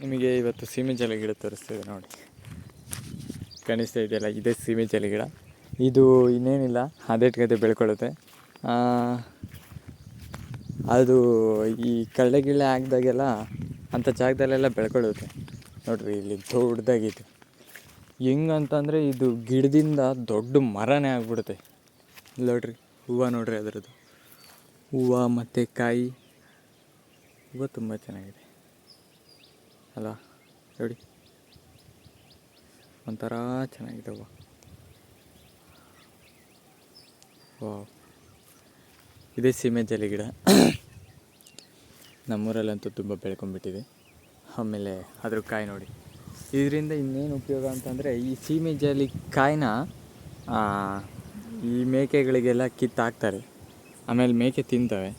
ನಿಮಗೆ ಇವತ್ತು ಸೀಮೆ ಜಲ ಗಿಡ ತೋರಿಸ್ತೇವೆ ನೋಡಿ. ಕಾಣಿಸ್ತಾ ಇದೆಯಲ್ಲ, ಇದೇ ಸೀಮೆ ಜಲ ಗಿಡ ಇದು ಇನ್ನೇನಿಲ್ಲ ಅದೇಟ್ಗದೆ ಬೆಳ್ಕೊಳ್ಳುತ್ತೆ. ಅದು ಈ ಕಳ್ಳೆ ಗಿಳ್ಳೆ ಹಾಕಿದಾಗೆಲ್ಲ ಅಂಥ ಜಾಗದಲ್ಲೆಲ್ಲ ಬೆಳ್ಕೊಳ್ಳುತ್ತೆ. ನೋಡಿರಿ, ಇಲ್ಲಿ ದೊಡ್ಡದಾಗಿದೆ ಹೆಂಗಂತಂದರೆ ಇದು ಗಿಡದಿಂದ ದೊಡ್ಡ ಮರನೇ ಆಗ್ಬಿಡುತ್ತೆ. ನೋಡ್ರಿ, ಹೂವು ನೋಡ್ರಿ ಅದರದ್ದು. ಹೂವು ಮತ್ತು ಕಾಯಿ. ಹೂವು ತುಂಬ ಚೆನ್ನಾಗಿದೆ. ಅಲ್ಲ ನೋಡಿ ಒಂಥರ ಚೆನ್ನಾಗಿದೆ ವಾವ್. ಇದೇ ಸೀಮೆ ಜಲಿ ಗಿಡ. ನಮ್ಮೂರಲ್ಲಂತೂ ತುಂಬ ಬೆಳ್ಕೊಂಡ್ಬಿಟ್ಟಿದೆ. ಆಮೇಲೆ ಅದ್ರ ಕಾಯಿ ನೋಡಿ. ಇದರಿಂದ ಇನ್ನೇನು ಉಪಯೋಗ ಅಂತಂದರೆ ಈ ಸೀಮೆ ಜಲಿ ಕಾಯಿನ ಈ ಮೇಕೆಗಳಿಗೆಲ್ಲ ಕಿತ್ತಾಕ್ತಾರೆ. ಆಮೇಲೆ ಮೇಕೆ ತಿಂತವೆ.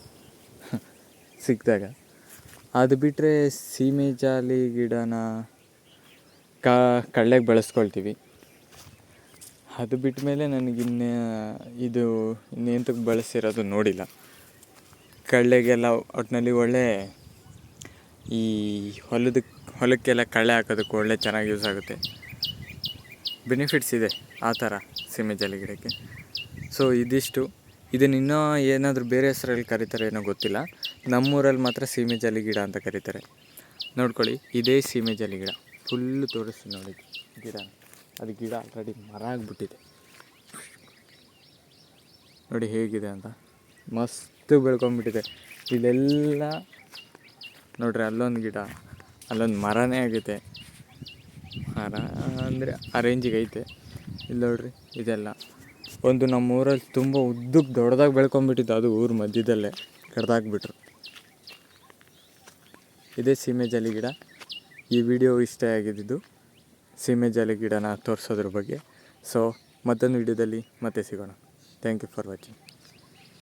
ಸಿಕ್ಕಿದಾಗ. ಅದು ಬಿಟ್ಟರೆ ಸೀಮೆ ಜಾಲಿ ಗಿಡನ ಕಾ ಕಳ್ಳೆಗೆ ಬಳಸ್ಕೊಳ್ತೀವಿ. ಅದು ಬಿಟ್ಟ ಮೇಲೆ ನನಗಿನ್ನ ಇದು ಇನ್ನೆಂತಕ್ಕೆ ಬಳಸಿರೋದು ನೋಡಿಲ್ಲ. ಕಳ್ಳೆಗೆಲ್ಲ ಒಟ್ಟಿನಲ್ಲಿ ಒಳ್ಳೆ ಈ ಹೊಲದ ಹೊಲಕ್ಕೆಲ್ಲ ಕಳ್ಳೆ ಹಾಕೋದಕ್ಕೆ ಒಳ್ಳೆ ಚೆನ್ನಾಗಿ ಯೂಸ್ ಆಗುತ್ತೆ. ಬೆನಿಫಿಟ್ಸ್ ಇದೆ ಆ ಥರ ಸೀಮೆ ಜಾಲಿ ಗಿಡಕ್ಕೆ. ಸೊ ಇದಿಷ್ಟು. ಇದನ್ನ ಇನ್ನೂ ಏನಾದರೂ ಬೇರೆ ಹೆಸರಲ್ಲಿ ಕರೀತಾರೆ ಏನೋ ಗೊತ್ತಿಲ್ಲ. ನಮ್ಮೂರಲ್ಲಿ ಮಾತ್ರ ಸೀಮೆ ಜಾಲಿ ಗಿಡ ಅಂತ ಕರೀತಾರೆ. ನೋಡ್ಕೊಳ್ಳಿ, ಇದೇ ಸೀಮೆ ಜಾಲಿ ಗಿಡ. ಫುಲ್ಲು ತೋರಿಸ್ತೀನಿ ನೋಡಿ, ಗಿಡ. ಅದು ಗಿಡ ಆಲ್ರೆಡಿ ಮರ ಆಗಿಬಿಟ್ಟಿದೆ. ನೋಡಿ ಹೇಗಿದೆ ಅಂತ. ಮಸ್ತ್ ಬೆಳ್ಕೊಂಬಿಟ್ಟಿದೆ ಇಲ್ಲೆಲ್ಲ ನೋಡ್ರಿ ಅಲ್ಲೊಂದು ಗಿಡ, ಅಲ್ಲೊಂದು ಮರನೇ ಆಗೈತೆ ಮರ ಅಂದರೆ ಆ ರೇಂಜಿಗೆ ಐತೆ ಇಲ್ಲಿ ನೋಡ್ರಿ, ಇದೆಲ್ಲ. ಒಂದು ನಮ್ಮ ಊರಲ್ಲಿ ತುಂಬ ಉದ್ದಕ್ಕೆ ದೊಡ್ಡದಾಗಿ ಬೆಳ್ಕೊಂಬಿಟ್ಟಿದ್ದು ಅದು ಊರ ಮಧ್ಯದಲ್ಲೇ ಕಡ್ದಾಕ್ಬಿಟ್ರು ಇದೇ ಸೀಮೆ ಜಾಲಿ ಗಿಡ. ಈ ವಿಡಿಯೋ ಇಷ್ಟ ಆಗಿದ್ದು ಸೀಮೆ ಜಾಲಿ ಗಿಡನ ತೋರಿಸೋದ್ರ ಬಗ್ಗೆ. ಸೊ ಮತ್ತೊಂದು ವಿಡಿಯೋದಲ್ಲಿ ಮತ್ತೆ ಸಿಗೋಣ. Thank you for watching